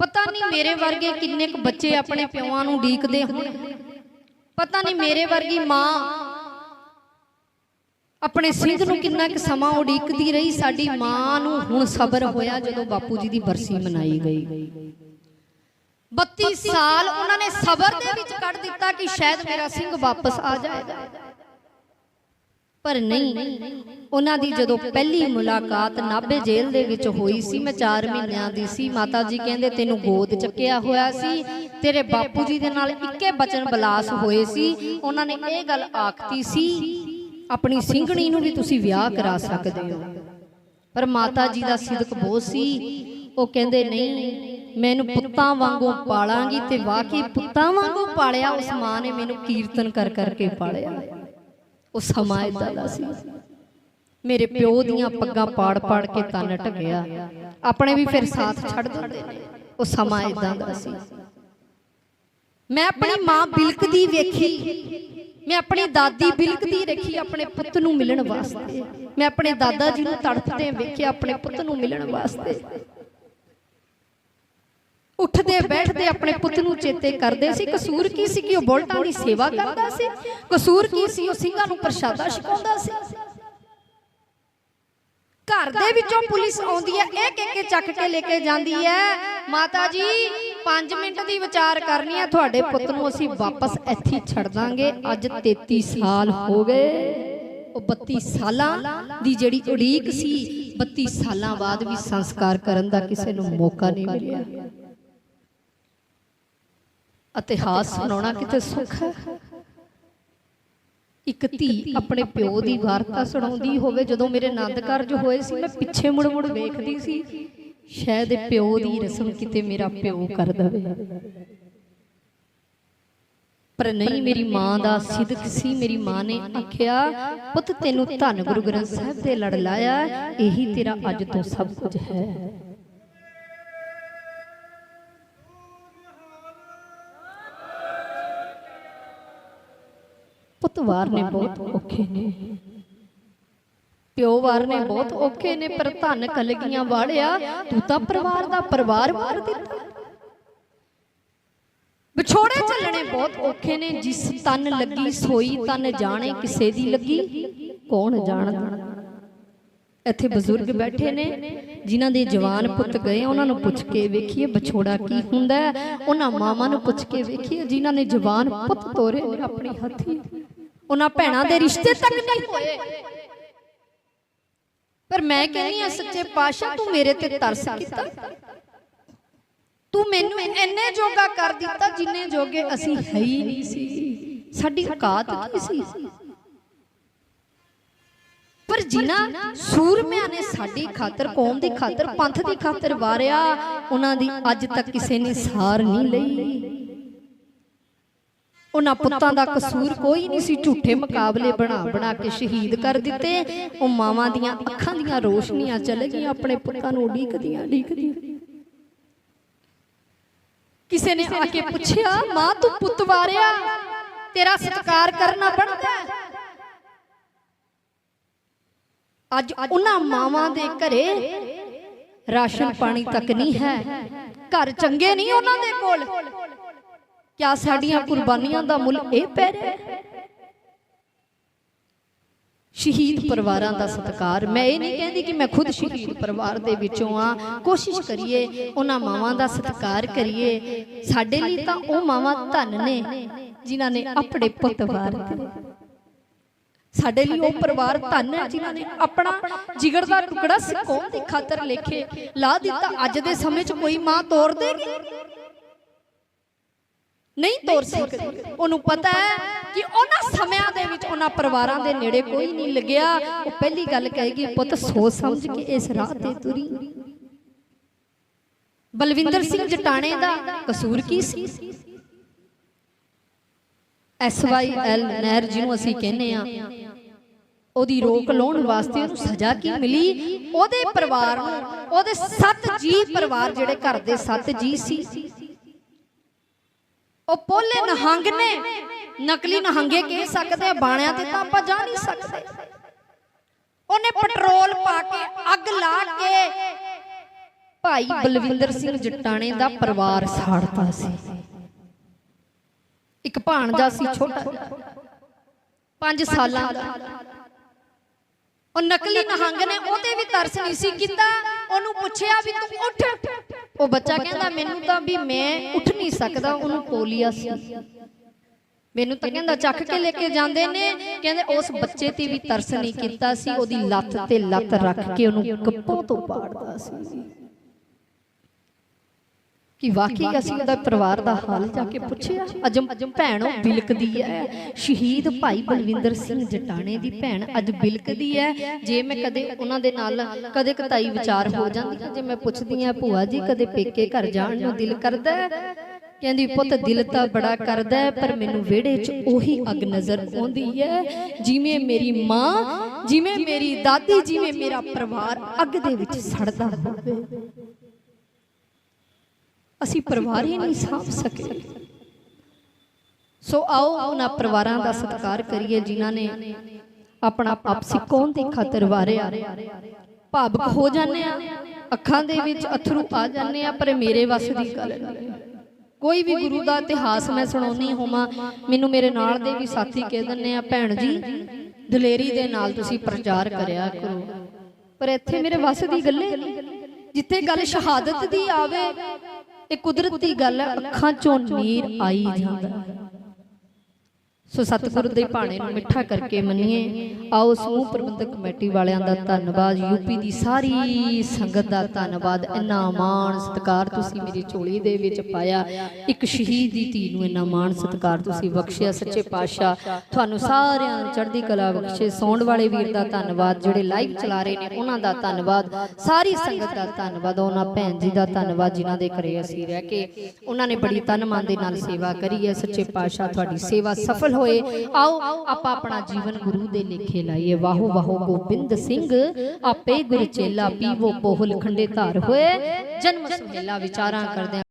ਪਤਾ ਨਹੀਂ ਮੇਰੇ ਵਰਗੇ ਕਿੰਨੇ ਕੁ ਬੱਚੇ ਆਪਣੇ ਪਿਓਾਂ ਨੂੰ ਡੀਕਦੇ ਹੋਣ। ਪਤਾ ਨਹੀਂ ਮੇਰੇ ਵਰਗੀ ਮਾਂ ਆਪਣੇ ਸਿੰਘ ਨੂੰ ਕਿੰਨਾ ਕੁ ਸਮਾਂ ਉਡੀਕਦੀ ਰਹੀ ਸਾਡੀ ਮਾਂ ਨੂੰ ਹੁਣ ਸਬਰ ਹੋਇਆ ਜਦੋਂ ਬਾਪੂ ਜੀ ਦੀ ਬਰਸੀ ਮਨਾਈ ਗਈ। 32 ਸਾਲ ਉਹਨਾਂ ਨੇ ਸਬਰ ਦੇ ਵਿੱਚ ਕੱਢ ਦਿੱਤਾ ਕਿ ਸ਼ਾਇਦ ਮੇਰਾ ਸਿੰਘ ਵਾਪਸ ਆ ਜਾਏਗਾ। ਪਰ ਨਹੀਂ, ਉਹਨਾਂ ਦੀ ਜਦੋਂ ਪਹਿਲੀ ਮੁਲਾਕਾਤ ਨਾਭੇ ਜੇਲ੍ਹ ਦੇ ਵਿੱਚ ਹੋਈ ਸੀ, ਮੈਂ 4 ਮਹੀਨਿਆਂ ਦੀ ਸੀ, ਮਾਤਾ ਜੀ ਕਹਿੰਦੇ ਤੈਨੂੰ ਗੋਦ ਚੱਕਿਆ ਹੋਇਆ ਸੀ, ਤੇਰੇ ਬਾਪੂ ਜੀ ਦੇ ਨਾਲ ਇੱਕੇ ਬਚਨ ਬਲਾਸ ਹੋਏ ਸੀ, ਉਹਨਾਂ ਨੇ ਇਹ ਗੱਲ ਆਖਤੀ ਸੀ, ਆਪਣੀ ਸਿੰਘਣੀ ਨੂੰ ਵੀ ਤੁਸੀਂ ਵਿਆਹ ਕਰਾ ਸਕਦੇ ਹੋ। ਪਰ ਮਾਤਾ ਜੀ ਦਾ ਸਿਦਕ ਬਹੁਤ ਸੀ, ਉਹ ਕਹਿੰਦੇ ਨਹੀਂ, ਮੈਨੂੰ ਪੁੱਤਾਂ ਵਾਂਗੂ ਪਾਲਾਂਗੀ ਤੇ ਵਾਕਈ ਪੁੱਤਾਂ ਵਾਂਗੂ ਪਾਲਿਆ ਉਸ ਮਾਂ ਨੇ ਮੈਨੂੰ ਕੀਰਤਨ ਕਰ ਕਰਕੇ ਪਾਲਿਆ। ਉਹ ਸਮਾਂ ਇਦਾਂ ਦਾ ਸੀ। ਮੇਰੇ ਪਿਓ ਦੀਆਂ ਪੱਗਾਂ ਪਾੜ ਪਾੜ ਕੇ ਤਨ ਢਕਿਆ ਆਪਣੇ ਵੀ ਫਿਰ ਸਾਥ ਛੱਡ ਦਿੰਦੇ ਨੇ। ਉਹ ਸਮਾਂ ਇਦਾਂ ਦਾ ਸੀ। ਮੈਂ ਆਪਣੀ ਮਾਂ ਬਿਲਕਦੀ ਵੇਖੀ। ਮੈਂ ਆਪਣੀ ਦਾਦੀ ਬਿਲਕਦੀ ਰੱਖੀ ਆਪਣੇ ਪੁੱਤ ਨੂੰ ਮਿਲਣ ਵਾਸਤੇ। ਮੈਂ ਆਪਣੇ ਦਾਦਾ ਜੀ ਨੂੰ ਤੜਫਦੇ ਵੇਖਿਆ ਆਪਣੇ ਪੁੱਤ ਨੂੰ ਮਿਲਣ ਵਾਸਤੇ। ਉੱਠਦੇ ਬੈਠਦੇ ਆਪਣੇ ਪੁੱਤ ਨੂੰ ਚੇਤੇ ਕਰਦੇ ਸੀ। ਕਸੂਰ ਕੀ ਸੀ ਕਿ ਉਹ ਬੋਲਟਾਂ ਦੀ ਸੇਵਾ ਕਰਦਾ ਸੀ? ਕਸੂਰ ਕੀ ਸੀ? ਉਹ ਸਿੰਘਾਂ ਨੂੰ ਪ੍ਰਸ਼ਾਦਾ ਛਕਾਉਂਦਾ ਸੀ। ਘਰ ਦੇ ਵਿੱਚੋਂ ਪੁਲਿਸ ਆਉਂਦੀ ਹੈ। ਇਹ ਕਹਿ ਕੇ ਚੱਕ ਕੇ ਲੈ ਕੇ ਜਾਂਦੀ ਹੈ। ਮਾਤਾ ਜੀ 5 ਮਿੰਟ ਦੀ ਵਿਚਾਰ ਕਰਨੀ ਹੈ। ਤੁਹਾਡੇ ਪੁੱਤ ਨੂੰ ਅਸੀਂ ਵਾਪਸ ਇੱਥੇ ਛੱਡ ਦਾਂਗੇ। ਅੱਜ 33 ਸਾਲ ਹੋ ਗਏ। ਉਹ 32 ਸਾਲਾਂ ਦੀ ਜਿਹੜੀ ਉਡੀਕ ਸੀ 32 ਸਾਲਾਂ ਬਾਅਦ ਵੀ ਸੰਸਕਾਰ ਕਰਨ ਦਾ ਕਿਸੇ ਨੂੰ ਮੌਕਾ ਨਹੀਂ ਮਿਲਿਆ। ਇਤਿਹਾਸ ਸੁਣਾਉਣਾ ਕਿਤੇ ਸੁੱਖ ਹੈ? ਇੱਕ ਧੀ ਆਪਣੇ ਪਿਓ ਦੀ ਵਾਰਤਾ ਸੁਣਾਉਂਦੀ ਹੋਵੇ। ਜਦੋਂ ਮੇਰੇ ਆਨੰਦ ਕਾਰਜ ਹੋਏ ਸੀ ਮੈਂ ਪਿੱਛੇ ਮੁੜ ਮੁੜ ਵੇਖਦੀ ਸੀ। ਸ਼ਾਇਦ ਪਿਓ ਦੀ ਰਸਮ ਕਿਤੇ ਮੇਰਾ ਪਿਓ ਕਰ ਦਵੇ। ਪਰ ਨਹੀਂ ਮੇਰੀ ਮਾਂ ਦਾ ਸਿਦਕ ਸੀ ਮੇਰੀ ਮਾਂ ਨੇ ਆਖਿਆ ਪੁੱਤ ਤੈਨੂੰ ਧੰਨ ਗੁਰੂ ਗ੍ਰੰਥ ਸਾਹਿਬ ਦੇ ਲੜ ਲਾਇਆ। ਇਹੀ ਤੇਰਾ ਅੱਜ ਤੋਂ ਸਭ ਕੁਝ ਹੈ। ਪੁੱਤ ਵਾਰ ਨੇ ਬਹੁਤ ਔਖੇ ਨੇ। ਪਿਓ ਵਾਰ ਨੇ ਬਹੁਤ ਔਖੇ ਨੇ ਪਰ ਧੰਨ ਕਲਗੀਆਂ ਵਾੜਿਆ ਤੂੰ ਤਾਂ ਪਰਿਵਾਰ ਦਾ ਪਰਿਵਾਰ ਵਾਰ ਦਿੱਤਾ। ਵਿਛੋੜੇ ਚੱਲਣੇ ਬਹੁਤ ਔਖੇ ਨੇ ਜਿਸ ਤਨ ਲੱਗੀ ਸੋਈ ਤਨ ਜਾਣੇ ਕਿਸੇ ਦੀ ਲੱਗੀ ਕੌਣ ਜਾਣਦਾ? ਇੱਥੇ ਬਜ਼ੁਰਗ ਬੈਠੇ ਨੇ ਜਿਨ੍ਹਾਂ ਦੇ ਜਵਾਨ ਪੁੱਤ ਗਏ ਉਹਨਾਂ ਨੂੰ ਪੁੱਛ ਕੇ ਵੇਖੀਏ ਵਿਛੋੜਾ ਕੀ ਹੁੰਦਾ ਉਹਨਾਂ ਮਾਵਾਂ ਨੂੰ ਪੁੱਛ ਕੇ ਵੇਖੀਏ ਜਿਨ੍ਹਾਂ ਨੇ ਜਵਾਨ ਪੁੱਤ ਤੋਰੇ ਆਪਣੀ ਹੱਥੀ। ਉਹਨਾਂ ਭੈਣਾਂ ਦੇ ਰਿਸ਼ਤੇ ਤੱਕ ਨਹੀਂ ਹੋਏ। ਪਰ ਮੈਂ ਕਹਿੰਨੀ ਆ ਸੱਚੇ ਪਾਤਸ਼ਾਹ ਤੂੰ ਮੇਰੇ ਤੇ ਤਰਸ ਕੀਤਾ। ਤੂੰ ਮੈਨੂੰ ਇੰਨੇ ਜੋਗਾ ਕਰ ਦਿੱਤਾ ਜਿੰਨੇ ਜੋਗੇ ਅਸੀਂ ਹੈ ਹੀ ਨਹੀਂ ਸੀ। ਸਾਡੀ ਔਕਾਤ ਕੀ ਸੀ। ਪਰ ਜਿਨ੍ਹਾਂ ਸੂਰਮਿਆਂ ਨੇ ਸਾਡੀ ਖਾਤਰ ਕੌਮ ਦੀ ਖਾਤਰ ਪੰਥ ਦੀ ਖਾਤਰ ਵਾਰਿਆ ਉਹਨਾਂ ਦੀ ਅੱਜ ਤੱਕ ਕਿਸੇ ਨੇ ਸਾਰ ਨਹੀਂ ਲਈ। ਉਹਨਾਂ ਪੁੱਤਾਂ ਦਾ ਕਸੂਰ ਕੋਈ ਨਹੀਂ ਸੀ ਝੂਠੇ ਮੁਕਾਬਲੇ ਬਣਾ ਬਣਾ ਕੇ ਸ਼ਹੀਦ ਕਰ ਦਿੱਤੇ। ਉਹ ਮਾਵਾਂ ਦੀਆਂ ਅੱਖਾਂ ਦੀਆਂ ਰੋਸ਼ਨੀਆਂ ਚਲੇ ਗਈਆਂ ਆਪਣੇ ਪੁੱਤਾਂ ਨੂੰ ਉਡੀਕਦੀਆਂ ਉਡੀਕਦੀਆਂ। ਕਿਸੇ ਨੇ ਆ ਕੇ ਪੁੱਛਿਆ ਮਾਂ ਤੂੰ ਪੁੱਤ ਵਾਰਿਆ? ਤੇਰਾ ਸਤਿਕਾਰ ਕਰਨਾ ਬਣਦਾ ਅੱਜ ਉਹਨਾਂ ਮਾਵਾਂ ਦੇ ਘਰੇ ਰਾਸ਼ਨ ਪਾਣੀ ਤੱਕ ਨਹੀਂ ਹੈ। ਘਰ ਚੰਗੇ ਨਹੀਂ ਉਹਨਾਂ ਦੇ ਕੋਲ। ਕਿਆ ਸਾਡੀਆਂ ਕੁਰਬਾਨੀਆਂ ਦਾ ਮੁੱਲ ਇਹ ਪੈ ਰਿਹਾ? ਹੈ ਸ਼ਹੀਦ ਪਰਿਵਾਰਾਂ ਦਾ ਸਤਿਕਾਰ। ਮੈਂ ਇਹ ਨਹੀਂ ਕਹਿੰਦੀ ਕਿ ਮੈਂ ਖੁਦ ਸ਼ਹੀਦ ਪਰਿਵਾਰ ਦੇ ਵਿੱਚੋਂ ਆ। ਕੋਸ਼ਿਸ਼ ਕਰੀਏ ਉਹਨਾਂ ਮਾਵਾਂ ਦਾ ਸਤਿਕਾਰ ਕਰੀਏ। ਸਾਡੇ ਲਈ ਤਾਂ ਉਹ ਮਾਵਾਂ ਧੰਨ ਨੇ ਜਿਨ੍ਹਾਂ ਨੇ ਆਪਣੇ ਪੁੱਤ ਵਾਰ ਦਿੱਤੇ। ਸਾਡੇ ਲਈ ਉਹ ਪਰਿਵਾਰ ਧੰਨ ਹੈ ਜਿਨ੍ਹਾਂ ਨੇ ਆਪਣਾ ਜਿਗਰ ਦਾ ਟੁਕੜਾ ਸਿੱਕੋਂ ਦੀ ਖਾਤਰ ਲੇਖੇ ਲਾ ਦਿੱਤਾ। ਅੱਜ ਦੇ ਸਮੇਂ 'ਚ ਕੋਈ ਮਾਂ ਤੋੜ ਦੇਗੀ। ਨਹੀਂ ਤੋੜ ਸਕਦੀ। ਉਹਨੂੰ ਪਤਾ ਹੈ ਕਿ ਉਹਨਾਂ ਸਮਿਆਂ ਦੇ ਵਿੱਚ ਉਹਨਾਂ ਪਰਿਵਾਰਾਂ ਦੇ ਨੇੜੇ ਕੋਈ ਨਹੀਂ ਲੱਗਿਆ। ਉਹ ਪਹਿਲੀ ਗੱਲ ਕਹੇਗੀ ਪੁੱਤ ਸੋਚ ਸਮਝ ਕੇ ਇਸ ਰਾਹ ਤੇ ਤੁਰੀ। ਬਲਵਿੰਦਰ ਸਿੰਘ ਜਟਾਣੇ ਦਾ ਕਸੂਰ ਕੀ ਸੀ? ਐਸ ਵਾਈ ਐਲ ਨਹਿਰ ਜਿਹਨੂੰ ਅਸੀਂ ਕਹਿੰਦੇ ਆ ਉਹਦੀ ਰੋਕ ਲਾਉਣ ਵਾਸਤੇ ਉਹਨੂੰ ਸਜ਼ਾ ਕੀ ਮਿਲੀ? ਉਹਦੇ ਪਰਿਵਾਰ ਨੂੰ ਉਹਦੇ ਸੱਤ ਜੀ ਪਰਿਵਾਰ ਜਿਹੜੇ ਘਰ ਦੇ ਸੱਤ ਜੀ ਸੀ। ਉਹ ਪੋਲੇ ਨਹੰਗ ਨੇ। ਨਕਲੀ ਨਹੰਗੇ ਕਹਿ ਸਕਦੇ ਆ ਬਾਣਿਆਂ ਤੇ ਤਾਂ ਆਪਾਂ ਜਾ ਨਹੀਂ ਸਕਦੇ। ਉਹਨੇ ਪੈਟਰੋਲ ਪਾ ਕੇ ਅੱਗ ਲਾ ਕੇ ਭਾਈ ਬਲਵਿੰਦਰ ਸਿੰਘ ਜਟਾਣੇ ਦਾ ਪਰਿਵਾਰ ਸਾੜਤਾ ਸੀ। ਇੱਕ ਭਾਣਜਾ ਸੀ ਛੋਟਾ। 5 ਸਾਲਾਂ ਦਾ। ਉਹ ਨਕਲੀ ਨਹੰਗ ਨੇ ਉਹਤੇ ਵੀ ਤਰਸ ਨਹੀਂ ਸੀ ਕੀਤਾ। ਉਹਨੂੰ ਪੁੱਛਿਆ ਵੀ ਤੂੰ ਉੱਠ। ਉਹ ਬੱਚਾ ਕਹਿੰਦਾ, ਮੈਨੂੰ ਤਾਂ ਵੀ ਮੈਂ ਉੱਠ ਨਹੀਂ ਸਕਦਾ, ਉਹਨੂੰ ਪੋਲੀਆ ਸੀ। ਮੈਨੂੰ ਤਾਂ ਕਹਿੰਦਾ, ਚੱਕ ਕੇ ਲੈ ਕੇ ਜਾਂਦੇ ਨੇ। ਕਹਿੰਦੇ, ਉਸ ਬੱਚੇ ਤੇ ਵੀ ਤਰਸ ਨਹੀਂ ਕੀਤਾ ਸੀ, ਉਹਦੀ ਲੱਤ ਤੇ ਲੱਤ ਰੱਖ ਕੇ ਉਹਨੂੰ ਕੱਪੋਂ ਤੋਂ ਪਾੜਦਾ ਸੀ। ਕਿ ਵਾਕਈ ਅਸੀਂ ਉਹਦਾ ਪਰਿਵਾਰ ਦਾ ਹਾਲ ਜਾ ਕੇ ਪੁੱਛਿਆ ਅਜਮ ਭੈਣੋ ਬਿਲਕਦੀ ਹੈ ਸ਼ਹੀਦ ਭਾਈ ਬਲਵਿੰਦਰ ਸਿੰਘ ਜਟਾਣੇ ਦੀ ਭੈਣ ਅੱਜ ਬਿਲਕਦੀ ਹੈ ਜੇ ਮੈਂ ਕਦੇ ਉਹਨਾਂ ਦੇ ਨਾਲ ਕਦੇ ਕਤਾਈ ਵਿਚਾਰ ਹੋ ਜਾਂਦੀ ਹੈ ਜੇ ਮੈਂ ਪੁੱਛਦੀ ਆ ਭੂਆ ਜੀ ਕਦੇ ਪੇਕੇ ਘਰ ਜਾਣ ਨੂੰ ਦਿਲ ਕਰਦਾ ਹੈ ਕਹਿੰਦੀ ਪੁੱਤ ਦਿਲ ਤਾਂ ਬੜਾ ਕਰਦਾ ਹੈ ਪਰ ਮੈਨੂੰ ਵਿਹੜੇ 'ਚ ਉਹੀ ਅੱਗ ਨਜ਼ਰ ਆਉਂਦੀ ਹੈ ਜਿਵੇਂ ਮੇਰੀ ਮਾਂ ਜਿਵੇਂ ਮੇਰੀ ਦਾਦੀ ਜਿਵੇਂ ਮੇਰਾ ਪਰਿਵਾਰ ਅੱਗ ਦੇ ਵਿੱਚ ਸੜਦਾ ਹੋਵੇ। ਅਸੀਂ ਪਰਿਵਾਰ ਹੀ ਨਹੀਂ ਸਾਂਭ ਸਕੇ। ਸੋ ਆਓ ਉਹਨਾਂ ਪਰਿਵਾਰਾਂ ਦਾ ਸਤਿਕਾਰ ਕਰੀਏ ਜਿਨ੍ਹਾਂ ਨੇ ਆਪਣਾ ਆਪਸੀ ਕੌਣ ਦੀ ਖਾਤਰ ਵਾਰਿਆ। ਭਾਵਕ ਹੋ ਜਾਂਦੇ ਆ ਅੱਖਾਂ ਦੇ ਵਿੱਚ ਅਥਰੂ ਆ ਜਾਂਦੇ ਆ ਪਰ ਮੇਰੇ ਵੱਸ ਦੀ ਗੱਲ ਨਹੀਂ। ਕੋਈ ਵੀ ਗੁਰੂ ਦਾ ਇਤਿਹਾਸ ਮੈਂ ਸੁਣਾਉਣੀ ਹੋਵਾਂ ਮੈਨੂੰ ਮੇਰੇ ਨਾਲ ਦੇ ਵੀ ਸਾਥੀ ਕਹਿ ਦਿੰਦੇ ਆ ਭੈਣ ਜੀ ਦਲੇਰੀ ਦੇ ਨਾਲ ਤੁਸੀਂ ਪ੍ਰਚਾਰ ਕਰਿਆ ਕਰੋ। ਪਰ ਇੱਥੇ ਮੇਰੇ ਵੱਸ ਦੀ ਗੱਲੇ ਨਹੀਂ। ਜਿੱਥੇ ਗੱਲ ਸ਼ਹਾਦਤ ਦੀ ਆਵੇ ਇਹ ਕੁਦਰਤੀ ਗੱਲ ਹੈ ਅੱਖਾਂ ਚੋਂ ਨੀਰ ਆਈ ਜਾਂਦਾ। ਸੋ ਸਤਿਗੁਰੂ ਦੇ ਭਾਣੇ ਨੂੰ ਮਿੱਠਾ ਕਰਕੇ ਮੰਨੀਏ। ਆਓ ਸਮੂਹ ਪ੍ਰਬੰਧਕ ਕਮੇਟੀ ਵਾਲਿਆਂ ਦਾ ਧੰਨਵਾਦ। ਯੂਪੀ ਦੀ ਸਾਰੀ ਸੰਗਤ ਦਾ ਧੰਨਵਾਦ। ਇੰਨਾ ਮਾਣ ਸਤਿਕਾਰ ਤੁਸੀਂ ਮੇਰੀ ਝੋਲੀ ਦੇ ਵਿੱਚ ਪਾਇਆ। ਇੱਕ ਸ਼ਹੀਦ ਦੀ ਧੀ ਨੂੰ ਇੰਨਾ ਮਾਣ ਸਤਿਕਾਰ ਤੁਸੀਂ ਬਖਸ਼ਿਆ। ਸੱਚੇ ਪਾਤਸ਼ਾਹ, ਤੁਹਾਨੂੰ ਸਾਰਿਆਂ ਨੂੰ ਚੜ੍ਹਦੀ ਕਲਾ ਬਖਸ਼ੇ। ਸੌਣ ਵਾਲੇ ਵੀਰ ਦਾ ਧੰਨਵਾਦ। ਜਿਹੜੇ ਲਾਈਵ ਚਲਾ ਰਹੇ ਨੇ, ਉਹਨਾਂ ਦਾ ਧੰਨਵਾਦ। ਸਾਰੀ ਸੰਗਤ ਦਾ ਧੰਨਵਾਦ। ਉਹਨਾਂ ਭੈਣ ਜੀ ਦਾ ਧੰਨਵਾਦ ਜਿਨ੍ਹਾਂ ਦੇ ਘਰੇ ਅਸੀਂ ਰਹਿ ਕੇ, ਉਹਨਾਂ ਨੇ ਬੜੀ ਤਨ ਮਨ ਦੇ ਨਾਲ ਸੇਵਾ ਕਰੀ ਹੈ। ਸੱਚੇ ਪਾਤਸ਼ਾਹ, ਤੁਹਾਡੀ ਸੇਵਾ ਸਫਲ ਹੋਏ। ਆਓ ਆਪਾਂ ਆਪਣਾ ਜੀਵਨ ਗੁਰੂ ਦੇ ਲੇਖੇ ਲਾਈਏ। ਵਾਹੋ ਵਾਹੋ ਗੋਬਿੰਦ ਸਿੰਘ ਆਪੇ ਗੁਰ ਚੇਲਾ ਪੀਵੋ ਪੋਹਲ ਖੰਡੇ ਧਾਰ ਹੋਏ। ਜਨਮ ਸੁਹੇਲਾ ਵਿਚਾਰਾਂ ਕਰਦੇ